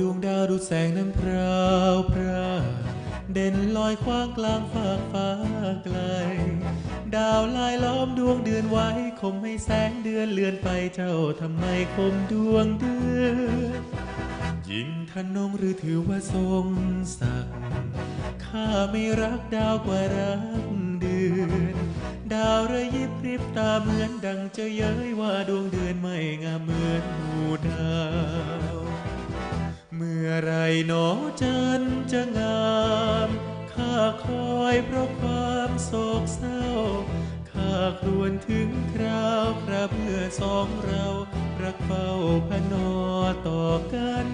ดวงดาวดูแสงนั้นพราวพราวเด่นลอยคว้างกลางฟากฟ้าไกล ดาวลายล้อมดวงเดือนไว้คมให้แสงเดือนเลือนไปเจ้าทำไมคมดวงเดือนยิ่งทนงหรือถือว่าทรงศักข้าไม่รักดาวกว่ารักเดือนดาวระยิบริบตาเหมือนดังจะเย้ยว่าดวงเดือนไม่งามเหมือนหูด หนอจันจะงามข้าคอยเพราะความโศกเศร้าข้าครวญถึงคราวคราเมื่อสองเรารักเฝ้าพนอต่อกัน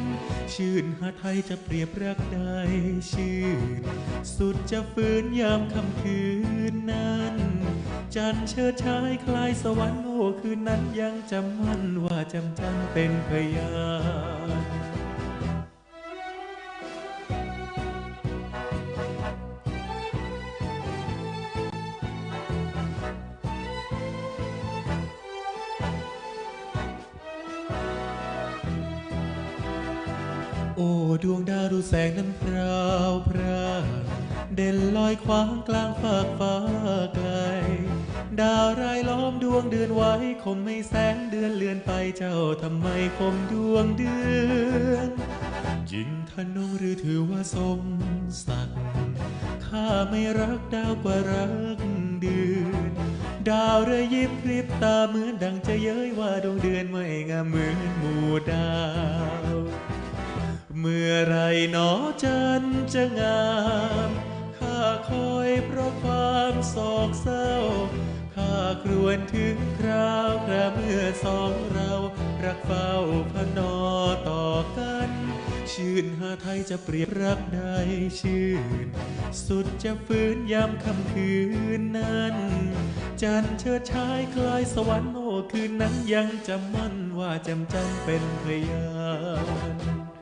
ชื่นหาไทยจะเปรียบรักใดชื่น สุดจะฟื้นยามค่ำคืนนั้น จันเชิดชายคลายสวรรค์โอ้คืนนั้นยังจำมั่นว่าจำจันเป็นพยาน โอ้ดวงดาวดูแสงนั้นพราวพราวเด่นลอยคว้างกลางฟากฟ้าไกล ดาวรายล้อมดวงเดือนไว้คมไม่แสงเดือนเลือนไปเจ้าทำไมคมดวงเดือนจิงทนงหรือถือว่าสมศักข้าไม่รักดาวกว่ารักเดือนดาวระยิบริบตาเหมือนดังจะเย้ยว่าดวงเดือนไม่งามเหมือนหมู่ดาว เมื่อไรหนอจันจะงาม ข้าคอยเพราะความโศกเศร้า ข้าครวญถึงคราวคราเมื่อสองเรา รักเฝ้าพนอต่อกัน ชื่นหาไทยจะเปรียบรักใดชื่น สุดจะฟื้นยามค่ำคืนนั้น จันเชิดชายคล้ายสวรรค์โอ้คืนนั้นยังจำมั่นว่าจำจันเป็นพยาน